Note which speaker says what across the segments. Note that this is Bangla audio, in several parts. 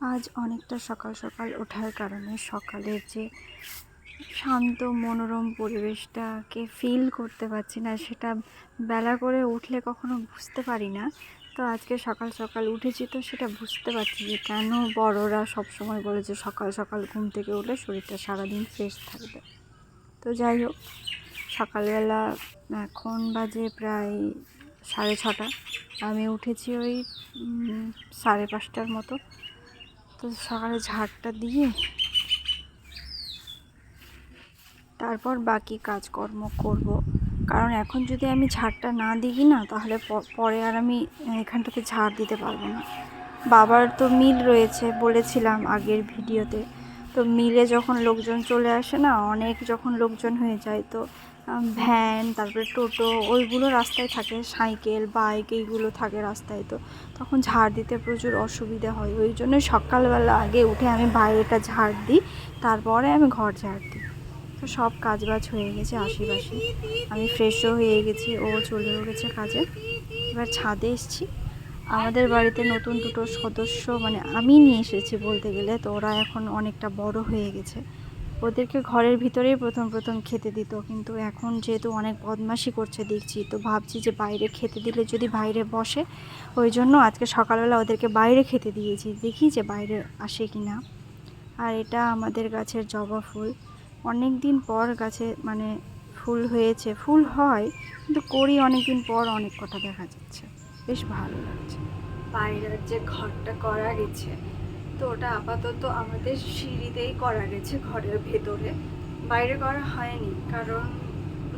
Speaker 1: আজ অনেকটা সকাল সকাল ওঠার কারণে সকালের যে শান্ত মনোরম পরিবেশটাকে ফিল করতে পারছি না, সেটা বেলা করে উঠলে কখনো বুঝতে পারি না। তো আজকে সকাল সকাল উঠেছি তো সেটা বুঝতে পারছি যে কেন বড়রা সবসময় বলে যে সকাল সকাল ঘুম থেকে উঠলে শরীরটা সারাদিন ফ্রেশ থাকবে। তো যাই হোক, সকালবেলা এখন বাজে প্রায় সাড়ে ছটা। আমি উঠেছি ওই সাড়ে পাঁচটার মতো। তো সকালে ঝাড়টা দিয়ে তারপর বাকি কাজকর্ম করব। কারণ এখন যদি আমি ঝাড়টা না দিই না, তাহলে পরে আর আমি এখানটাতে ঝাড় দিতে পারব না। বাবার তো মিল রয়েছে বলেছিলাম আগের ভিডিওতে। তো মিলে যখন লোকজন চলে আসে না, অনেক যখন লোকজন হয়ে যায়, তো ভ্যান, তারপরে টোটো, ওইগুলো রাস্তায় থাকে, সাইকেল, বাইক, এইগুলো থাকে রাস্তায় তো। তখন ঝাড় দিতে প্রচুর অসুবিধা হয়। ওই জন্য সকালবেলা আগে উঠে আমি বাইরেটা ঝাড় দিই, তারপরে আমি ঘর ঝাড় দিই। তো সব কাজ বাজ হয়ে গেছে আশেপাশে। আমি ফ্রেশও হয়ে গেছি, ও চলেও গেছে কাজে। এবার ছাদে এসেছি। আমাদের বাড়িতে নতুন দুটো সদস্য মানে আমি নিয়ে এসেছি বলতে গেলে, তো ওরা এখন অনেকটা বড় হয়ে গেছে। ওদেরকে ঘরের ভিতরেই প্রথম প্রথম খেতে দিত। কিন্তু এখন যেহেতু অনেক বদমাশি করছে, দেখছি, তো ভাবছি যে বাইরে খেতে দিলে যদি বাইরে বসে, ওই জন্য আজকে সকালবেলা ওদেরকে বাইরে খেতে দিয়েছি। দেখি যে বাইরে আসে কি না আর এটা আমাদের গাছের জবা ফুল। অনেক দিন পর গাছে মানে ফুল হয়েছে। ফুল হয়, কিন্তু করি অনেক দিন পর অনেক কটা দেখা যাচ্ছে। বেশ ভালো লাগছে। বাইরের যে ঘরটা করা গেছে তো ওটা আপাতত আমাদের সিঁড়িতেই করা গেছে ঘরের ভেতরে। বাইরে করা হয়নি, কারণ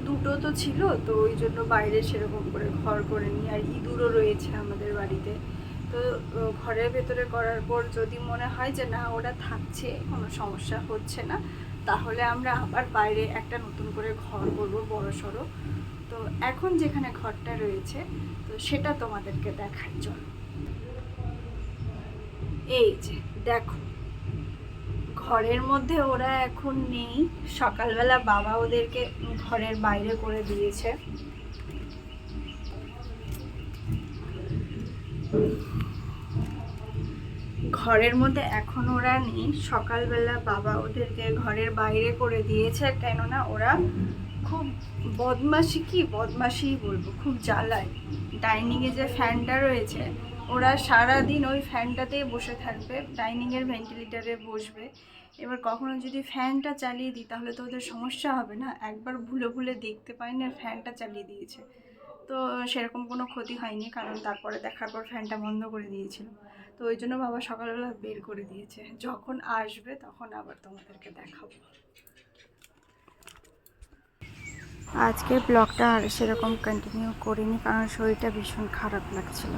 Speaker 1: দুটো তো ছিল, তো ওই জন্য বাইরে সেরকম করে ঘর করে নি, আর ইঁদুরও রয়েছে আমাদের বাড়িতে। তো ঘরের ভেতরে করার পর যদি মনে হয় যে না ওরা থাকছে, কোনো সমস্যা হচ্ছে না, তাহলে আমরা আবার বাইরে একটা নতুন করে ঘর করব বড় সড়ো। তো এখন যেখানে ঘরটা রয়েছে, তো সেটা তোমাদেরকে দেখার চলো। এই যে, দেখো। ঘরের মধ্যে ওরা এখন নেই। সকালবেলা বাবা ওদেরকে ঘরের বাইরে করে দিয়েছে। ঘরের মধ্যে এখন ওরা নেই। সকালবেলা বাবা ওদেরকে ঘরের বাইরে করে দিয়েছে, কেননা ওরা খুব বদমাশি, কি বদমাশিই বলব, খুব জ্বালায়। ডাইনিংয়ে যে ফ্যানটা রয়েছে ওরা সারা দিন ওই ফ্যানটাতেই বসে থাকবে, ডাইনিংয়ের ভেন্টিলেটারে বসবে। এবার কখনো যদি ফ্যানটা চালিয়ে দিই, তাহলে তো ওদের সমস্যা হবে না। একবার ভুলে ভুলে দেখতে পাই না ফ্যানটা চালিয়ে দিয়েছে। তো সেরকম কোনো ক্ষতি হয়নি, কারণ তারপরে দেখার পর ফ্যানটা বন্ধ করে দিয়েছিল। তো ওই জন্য বাবা সকালবেলা বের করে দিয়েছে। যখন আসবে, তখন আবার তোমাদেরকে দেখাবো। আজকে ব্লগটা আর সেরকম কন্টিনিউ করিনি, কারণ শরীরটা ভীষণ খারাপ লাগছিল।